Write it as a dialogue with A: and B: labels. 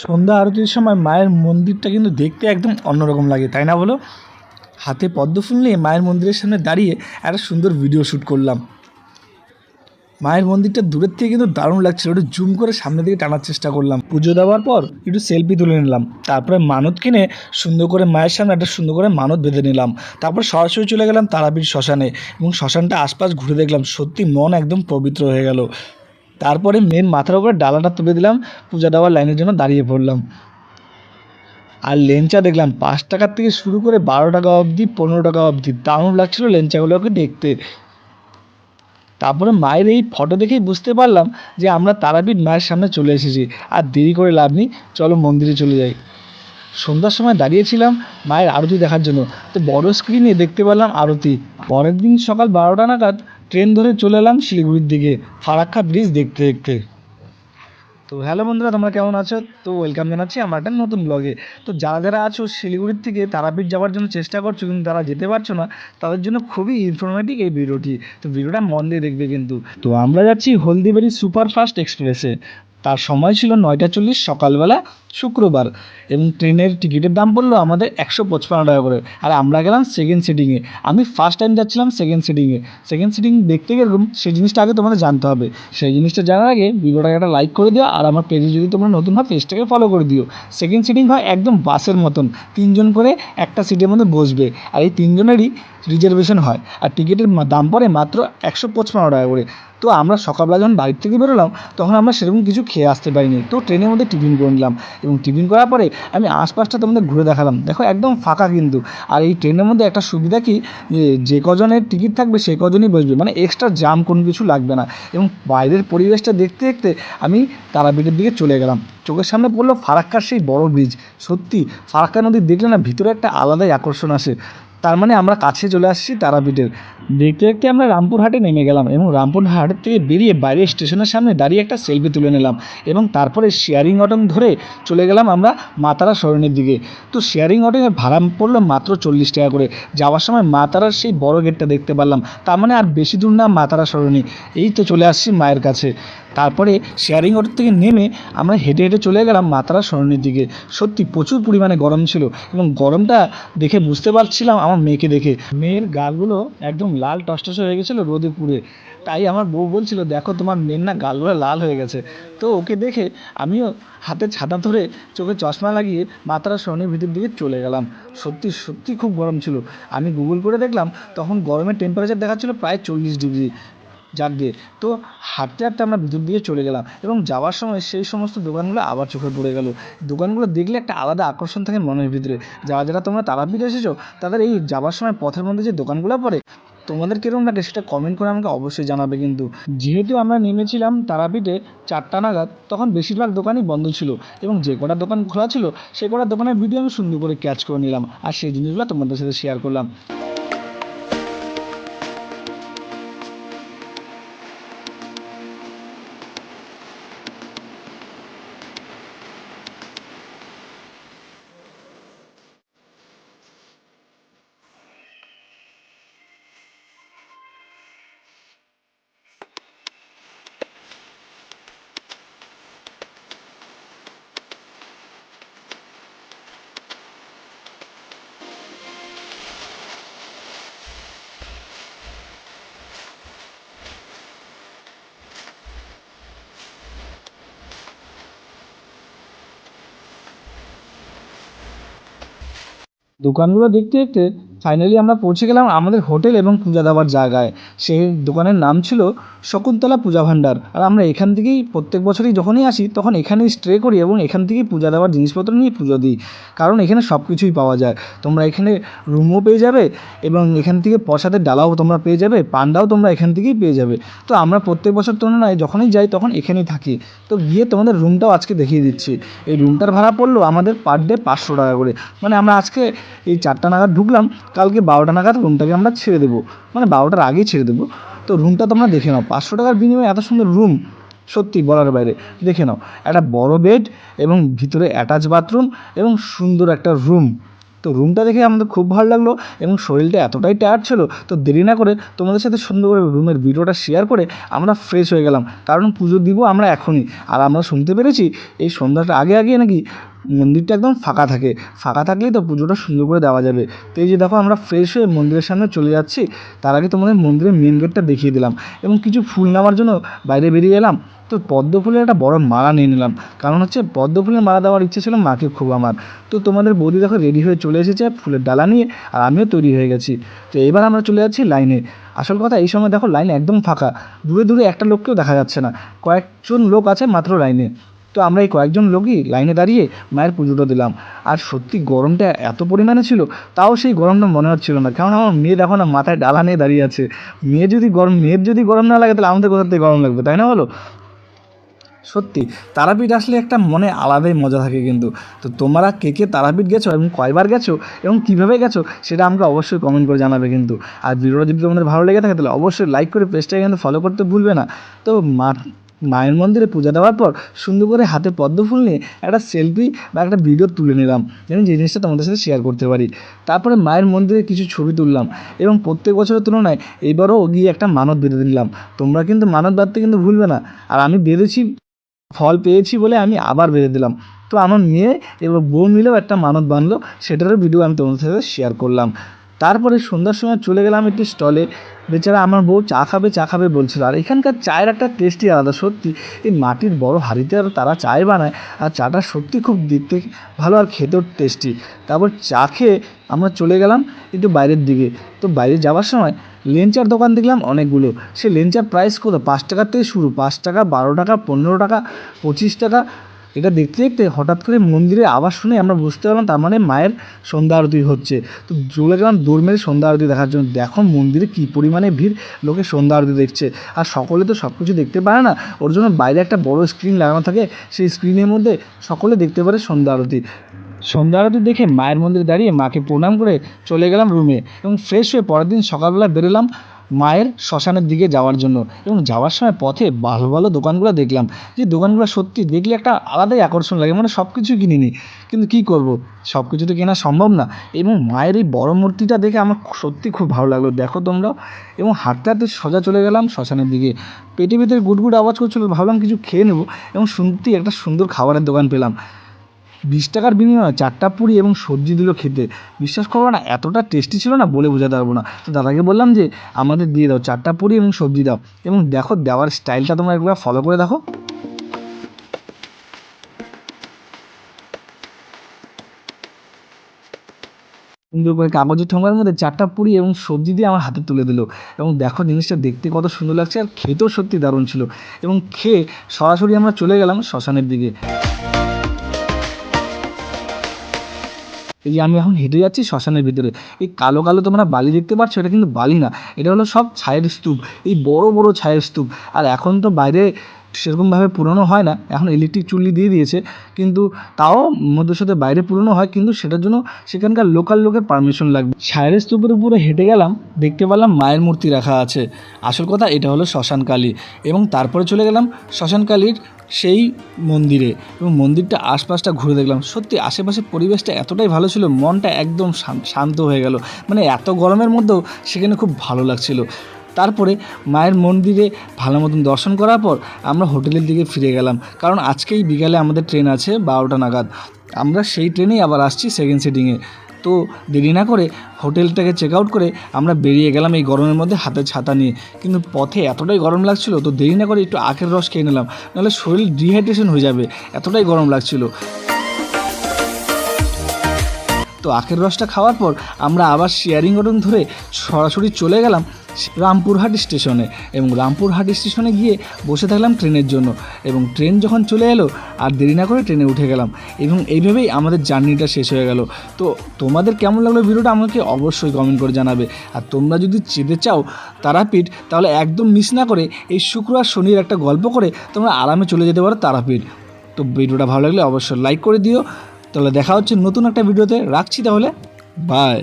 A: সন্ধ্যা আরতির সময় মায়ের মন্দিরটা কিন্তু দেখতে একদম অন্যরকম লাগে, তাই না বলো? হাতে পদ্ম ফুল নিয়ে মায়ের মন্দিরের সামনে দাঁড়িয়ে একটা সুন্দর ভিডিও শ্যুট করলাম। মায়ের মন্দিরটা দূরের থেকে কিন্তু দারুণ লাগছিল, একটু জুম করে সামনে দিকে টানার চেষ্টা করলাম। পুজো দেওয়ার পর একটু সেলফি তুলে নিলাম, তারপরে মানত কিনে সুন্দর করে মায়ের সামনে একটা সুন্দর করে মানত বেঁধে নিলাম। তারপর সরাসরি চলে গেলাম তারাপীঠ শ্মশানে এবং শ্মশানটা আশপাশ ঘুরে দেখলাম, সত্যি মন একদম পবিত্র হয়ে গেল। তারপরে মেন মাথার উপরে ডালাটা তুলে দিলাম, পূজা দেওয়ার লাইনের জন্য দাঁড়িয়ে পড়লাম। আর লেঞ্চা দেখলাম, পাঁচ টাকার থেকে শুরু করে বারো টাকা অবধি, পনেরো টাকা অবধি। দারুণ লাগছিল লেঞ্চাগুলোকে দেখতে। তারপরে মায়ের এই ফটো দেখেই বুঝতে পারলাম যে আমরা তারাপীঠ মায়ের সামনে চলে এসেছি, আর দেরি করে লাভ নেই, চলো মন্দিরে চলে যাই। সন্ধ্যার সময় দাঁড়িয়েছিলাম মায়ের আরতি দেখার জন্য, তো বড় স্ক্রিনে দেখতে পেলাম আরতি। পরের দিন সকাল বারোটা নাগাদ ট্রেন ধরে চলে এলাম শিলিগুড়ির দিকে, ফারাক্কা ব্রিজ দেখতে দেখতে। তো হ্যালো বন্ধুরা, তোমরা কেমন আছো? তো ওয়েলকাম জানাচ্ছি আমার একটা নতুন ব্লগে তো যারা যারা আছো শিলিগুড়ির থেকে, তারাপীঠ যাওয়ার জন্য চেষ্টা করছ, কিন্তু তারা যেতে পারছ না, তাদের জন্য খুবই ইনফরমেটিভ এই ভিডিওটি। তো ভিডিওটা মন দিয়ে দেখবে কিন্তু। তো আমরা যাচ্ছি হলদিবাড়ি সুপারফাস্ট এক্সপ্রেসে। তার সময় ছিল নয়টা চল্লিশ, সকালবেলা শুক্রবার। এবং ট্রেনের টিকিটের দাম পড়ল আমাদের একশো পঁচপান্ন টাকা করে। আর আমরা গেলাম সেকেন্ড সিটিংয়ে আমি ফার্স্ট টাইম যাচ্ছিলাম সেকেন্ড সিটিংয়ে সেকেন্ড সিটিং দেখতে গেলাম, সেই জিনিসটা আগে তোমাদের জানতে হবে। সেই জিনিসটা জানার আগে ভিডিওটাকে একটা লাইক করে দিও, আর আমার পেজে যদি তোমরা নতুন হয় পেজটাকে ফলো করে দিও। সেকেন্ড সিটিং হয় একদম বাসের মতন। তিনজন করে একটা সিটের মধ্যে বসবে। আর এই তিনজনেরই রিজার্ভেশন হয়। আর টিকিটের দাম পড়ে মাত্র একশো পঁচপান্ন টাকা করে। তো আমরা সকালবেলা যখন বাড়ির থেকে বেরোলাম, তখন আমরা সেরকম কিছু খেয়ে আসতে পারিনি। তো ট্রেনের মধ্যে টিফিন করে নিলাম। এবং টিফিন করার পরে আমি আশপাশটা তোমাদের ঘুরে দেখালাম। দেখো একদম ফাঁকা কিন্তু। আর এই ট্রেনের মধ্যে একটা সুবিধা কি? যে কজনের টিকিট থাকবে সে কজনই বসবে। মানে এক্সট্রা জাম কোনো কিছু লাগবে না। এবং বাইরের পরিবেশটা দেখতে দেখতে আমি তারাপীঠের দিকে চলে গেলাম। চোখের সামনে পড়ল ফারাক্কার সেই বড় ব্রিজ সত্যি ফারাক্কা নদী দেখলে না ভিতরে একটা আলাদাই আকর্ষণ আসে। তার মানে আমরা কাছে চলে আসছি তারাপীঠের দেখতে দেখতে আমরা রামপুরহাটে নেমে গেলাম এবং রামপুরহাট থেকে বেরিয়ে বাইরে স্টেশনের সামনে দাঁড়িয়ে একটা সেলফি তুলে নিলাম এবং তারপরে শেয়ারিং অটো ধরে চলে গেলাম আমরা মাতারা সরণির দিকে। তো শেয়ারিং অটোর ভাড়া পড়ল মাত্র চল্লিশ টাকা করে। যাওয়ার সময় মাতারার সেই বড় গেটটা দেখতে পারলাম। তার মানে আর বেশি দূর না মাতারা সরণি এই তো চলে আসছি মায়ের কাছে। তারপরে শেয়ারিং অটো থেকে নেমে আমরা হেঁটে হেঁটে চলে গেলাম মাতারা সরণির দিকে। সত্যি প্রচুর পরিমাণে গরম ছিল এবং গরমটা দেখে বুঝতে পারছিলাম আমার মেয়েকে দেখে। মেয়ের গালগুলো একদম লাল টসটস হয়ে গেছিল রোদে পুড়ে। তাই আমার বউ বলছিল, দেখো তোমার মেয়ের না গালগুলো লাল হয়ে গেছে। তো ওকে দেখে আমিও হাতে ছাতা ধরে চোখে চশমা লাগিয়ে মাতারা সরণির ভিতর দিকে চলে গেলাম। সত্যি সত্যি খুব গরম ছিল। আমি গুগল করে দেখলাম, তখন গরমের টেম্পারেচার দেখাচ্ছিল প্রায় চল্লিশ ডিগ্রি। যাক দিয়ে। তো হাঁটতে হাঁটতে আমরা ভিতর দিয়ে চলে গেলাম এবং যাওয়ার সময় সেই সমস্ত দোকানগুলো আবার চোখে পড়ে গেল। দোকানগুলো দেখলে একটা আলাদা আকর্ষণ থাকে মনের ভিতরে। যারা যারা তোমরা তারাপীঠ এসেছ, তাদের এই যাওয়ার সময় পথের মধ্যে যে দোকানগুলো পড়ে, তোমাদের কীরকম লাগে সেটা কমেন্ট করে আমাকে অবশ্যই জানাবে কিন্তু। যেহেতু আমরা নেমেছিলাম তারাপীঠে চারটা নাগাদ, তখন বেশিরভাগ দোকানই বন্ধ ছিল এবং যে কটা দোকান খোলা ছিল, সে কটা দোকানের ভিডিও আমি সুন্দর করে ক্যাচ করে নিলাম। আর সেই জিনিসগুলো তোমাদের সাথে শেয়ার করলাম। দোকানগুলো দেখতে দেখতে ফাইনালি আমরা পৌঁছে গেলাম আমাদের হোটেল এবং পূজা দেওয়ার জায়গায়। সেই দোকানের নাম ছিল শকুন্তলা পূজা ভাণ্ডার। আর আমরা এখান থেকেই প্রত্যেক বছরই যখনই আসি, তখন এখানেই স্ট্রে করি এবং এখান থেকেই পূজা দেওয়ার জিনিসপত্র নিয়ে পুজো দিই। কারণ এখানে সব কিছুই পাওয়া যায়। তোমরা এখানে রুমও পেয়ে যাবে এবং এখান থেকে প্রসাদের ডালাও তোমরা পেয়ে যাবে, পান্ডাও তোমরা এখান থেকেই পেয়ে যাবে। তো আমরা প্রত্যেক বছর তুলনায় যখনই যাই তখন এখানেই থাকি। তো গিয়ে তোমাদের রুমটাও আজকে দেখিয়ে দিচ্ছি। এই রুমটার ভাড়া পড়ল আমাদের পার ডে পাঁচশো টাকা করে। মানে আমরা আজকে এই চারটা নাগাদ ঢুকলাম কালকে বারোটা নাগাদ রুমটাকে আমরা ছেড়ে দেবো। মানে বারোটার আগেই ছেড়ে দেবো। তো রুমটা তো আমরা দেখে নাও, পাঁচশো টাকার বিনিময়ে এত সুন্দর রুম সত্যি বলার বাইরে। দেখে নাও, একটা বড় বেড এবং ভিতরে অ্যাটাচ বাথরুম এবং সুন্দর একটা রুম তো রুমটা দেখে আমাদের খুব ভালো লাগল এবং শরীরটা এতটাই টায়ার্ড ছিল, তো দেরি না করে তোমাদের সাথে সুন্দর করে রুমের ভিডিওটা শেয়ার করে আমরা ফ্রেশ হয়ে গেলাম। কারণ পুজো দিব আমরা এখনই। আর আমরা শুনতে পেরেছি এই সন্ধ্যাটা আগে আগে নাকি মন্দিরটা একদম ফাঁকা থাকে। ফাঁকা থাকলেই তো পুজোটা সুন্দর করে দেওয়া যাবে। তো এই যে দেখো আমরা ফ্রেশ হয়ে মন্দিরের সামনে চলে যাচ্ছি। তার আগে তোমাদের মন্দিরের মেন গেটটা দেখিয়ে দিলাম। এবং কিছু ফুল নেওয়ার জন্য বাইরে বেরিয়ে এলাম। তো পদ্ম ফুলের একটা বড় মালা নিয়ে নিলাম। কারণ হচ্ছে পদ্ম ফুলের মালা দেওয়ার ইচ্ছে ছিল মাকে খুব আমার। তো তোমাদের বৌদি দেখো রেডি হয়ে চলে এসেছে ফুলের ডালা নিয়ে, আর আমিও তৈরি হয়ে গেছি। তো এবার আমরা চলে যাচ্ছি লাইনে। আসল কথা এই সময় দেখো লাইন একদম ফাঁকা। দূরে দূরে একটা লোককেও দেখা যাচ্ছে না। কয়েকজন লোক আছে মাত্র লাইনে। তো আমরা এই কয়েকজন লোকই লাইনে দাঁড়িয়ে মায়ের পুজোটা দিলাম। আর সত্যি গরমটা এত পরিমাণে ছিল, তাও সেই গরমটা মনে হচ্ছিল না। কারণ আমার মেয়ে দেখো না মাথায় ডালা নিয়ে দাঁড়িয়ে আছে। মেয়ে যদি গরম, মেয়ের যদি গরম না লাগে, তাহলে আমাদের কোথা থেকে গরম লাগবে, তাই না বলো? সত্যি, তারাপীঠ আসলে একটা মনে আলাদাই মজা থাকে কিন্তু। তো তোমরা কে কে তারাপীঠ গেছো এবং কয়বার গেছো এবং কীভাবে গেছো সেটা আমাকে অবশ্যই কমেন্ট করে জানাবে কিন্তু। আর ভিডিওটা যদি তোমাদের ভালো লেগে থাকে তাহলে অবশ্যই লাইক করে পেজটাকে কিন্তু ফলো করতে ভুলবে না। তো মা, মায়ের মন্দিরে পূজা দেওয়ার পর সুন্দর করে হাতে পদ্ম ফুল নিয়ে একটা সেলফি বা একটা ভিডিও তুলে নিলাম। যেন যে জিনিসটা তোমাদের সাথে শেয়ার করতে পারি। তারপরে মায়ের মন্দিরে কিছু ছবি তুললাম এবং প্রত্যেক বছরের তুলনায় এইবারও গিয়ে একটা মানত বেঁধে দিলাম। তোমরা কিন্তু মানত বাঁধতে কিন্তু ভুলবে না। আর আমি বেঁধেছি ফল পেয়েছি বলে আমি আবার বেঁধে দিলাম। তো আমার মেয়ে এবার বোন মিলেও একটা মানত বাঁধলো, সেটারও ভিডিও আমি তোমাদের সাথে শেয়ার করলাম। তারপরে সন্ধ্যার সময় চলে গেলাম একটি স্টলে বেচারা আমার বউ চা খাবে চা খাবে বলছিল, আর এখানকার চায়ের একটা টেস্টই আলাদা, সত্যি। এই মাটির বড় হাঁড়িতে আর তারা চায় বানায়, আর চাটা সত্যি খুব দেখতে ভালো আর খেতেও টেস্টি তারপর চা খেয়ে আমরা চলে গেলাম একটু বাইরের দিকে। তো বাইরে যাওয়ার সময় লেঞ্চার দোকান দেখলাম অনেকগুলো। সে লেঞ্চার প্রাইস কত? পাঁচ টাকার থেকে শুরু। পাঁচ টাকা, বারো টাকা, পনেরো টাকা, পঁচিশ টাকা। এটা দেখতে দেখতে হঠাৎ করে মন্দিরে আওয়াজ শুনে আমরা বুঝতে পারলাম তার মানে মায়ের সন্ধ্যা আরতি হচ্ছে। তো চলে গেলাম, দৌড় মেরে সন্ধ্যা আরতি দেখার জন্য। দেখো মন্দিরে কী পরিমাণে ভিড়, লোকে সন্ধ্যা আরতি দেখছে। আর সকলে তো সব কিছু দেখতে পারে না। ওর জন্য বাইরে একটা বড় স্ক্রিন লাগানো থাকে। সেই স্ক্রিনের মধ্যে সকলে দেখতে পারে সন্ধ্যা আরতি। সন্ধ্যা আরতি দেখে মায়ের মন্দিরে দাঁড়িয়ে মাকে প্রণাম করে চলে গেলাম রুমে এবং ফ্রেশ হয়ে পরের দিন সকালবেলা বেরোলাম মায়ের শ্মশানের দিকে যাওয়ার জন্য এবং যাওয়ার সময় পথে ভালো ভালো দোকানগুলো দেখলাম। যে দোকানগুলো সত্যি দেখলে একটা আলাদাই আকর্ষণ লাগে মানে সব কিছু কিনিনি। কিন্তু কী করব? সব কিছু তো কেনা সম্ভব না। এবং মায়ের এই বড় মূর্তিটা দেখে আমার সত্যি খুব ভালো লাগল। দেখো তোমরাও এবং হাঁটতে হাঁটতে সোজা চলে গেলাম শ্মশানের দিকে। পেটে ভিতরে গুটগুট আওয়াজ করছিল, ভাবলাম কিছু খেয়ে নেব। এবং শুনতেই একটা সুন্দর খাবারের দোকান পেলাম। বিশ টাকার বিনিময়ে চারটা পুরি এবং সবজি দিল খেতে। বিশ্বাস করব না, এতটা টেস্টি ছিল না বলে বোঝাতে পারব না। তো দাদাকে বললাম যে, আমাদের দিয়ে দাও, চারটা পুরি এবং সবজি দাও। এবং দেখো, দেওয়ার স্টাইলটা তোমরা একবার ফলো করে দেখো। সুন্দর করে কাগজের ঠোঙার মধ্যে চারটা পুরি এবং সবজি দিয়ে আমার হাতে তুলে দিল। এবং দেখো, জিনিসটা দেখতে কত সুন্দর লাগছে আর খেতেও সত্যি দারুণ ছিল। এবং খেয়ে সরাসরি আমরা চলে গেলাম শ্মশানের দিকে। এই আমি এখন হেঁটে যাচ্ছি শ্মশানের ভিতরে। এই কালো কালো তোমরা বালি দেখতে পাচ্ছ, এটা কিন্তু বালি না, এটা হলো সব ছায়ের স্তূপ, এই বড় বড় ছায়ের স্তূপ। আর এখন তো বাইরে সেরকমভাবে পুরনো হয় না। এখন ইলেকট্রিক চুল্লি দিয়ে দিয়েছে। কিন্তু তাও মধ্যে সাথে বাইরে পুরনো হয়, কিন্তু সেটার জন্য সেখানকার লোকাল লোকের পারমিশন লাগবে। ছায়ের স্তূপের উপরে হেঁটে গেলাম, দেখতে পেলাম মায়ের মূর্তি রাখা আছে। আসল কথা, এটা হলো শ্মশান কালী। এবং তারপরে চলে গেলাম শ্মশান কালীর সেই মন্দিরে। এবং মন্দিরটা আশপাশটা ঘুরে দেখলাম। সত্যি, আশেপাশের পরিবেশটা এতটাই ভালো ছিল, মনটা একদম শান্ত হয়ে গেল। মানে এত গরমের মধ্যেও সেখানে খুব ভালো লাগছিল। তারপরে মায়ের মন্দিরে ভালো মতন দর্শন করার পর আমরা হোটেলের দিকে ফিরে গেলাম। কারণ আজকেই বিকালে আমাদের ট্রেন আছে বারোটা নাগাদ। আমরা সেই ট্রেনেই আবার আসছি সেকেন্ড সিটিংয়ে তো দেরি না করে হোটেলটাকে চেক আউট করে আমরা বেরিয়ে গেলাম এই গরমের মধ্যে হাতে ছাতা নিয়ে। কিন্তু পথে এতটাই গরম লাগছিল তো দেরি না করে একটু আখের রস খেয়ে নিলাম। নাহলে শরীর ডিহাইড্রেশন হয়ে যাবে। এতটাই গরম লাগছিল। তো আখের রসটা খাওয়ার পর আমরা আবার শেয়ারিং অটোন ধরে সরাসরি চলে গেলাম। রামপুরহাট স্টেশনে এবং রামপুরহাট স্টেশনে গিয়ে বসে থাকলাম ট্রেনের জন্য এবং ট্রেন যখন চলে এলো, আর দেরি না করে ট্রেনে উঠে গেলাম এবং এইভাবেই আমাদের জার্নিটা শেষ হয়ে গেল। তো তোমাদের কেমন লাগল ভিডিওটা আমাকে অবশ্যই কমেন্ট করে জানাবে। আর তোমরা যদি যেতে চাও তারাপীঠ, তাহলে একদম মিস না করে এই শুক্র আর শনির একটা গল্প করে তোমরা আরামে চলে যেতে পারো তারাপীঠ। তো ভিডিওটা ভালো লাগলে অবশ্যই লাইক করে দিও। তাহলে দেখা হচ্ছে নতুন একটা ভিডিওতে। রাখছি তাহলে। বাই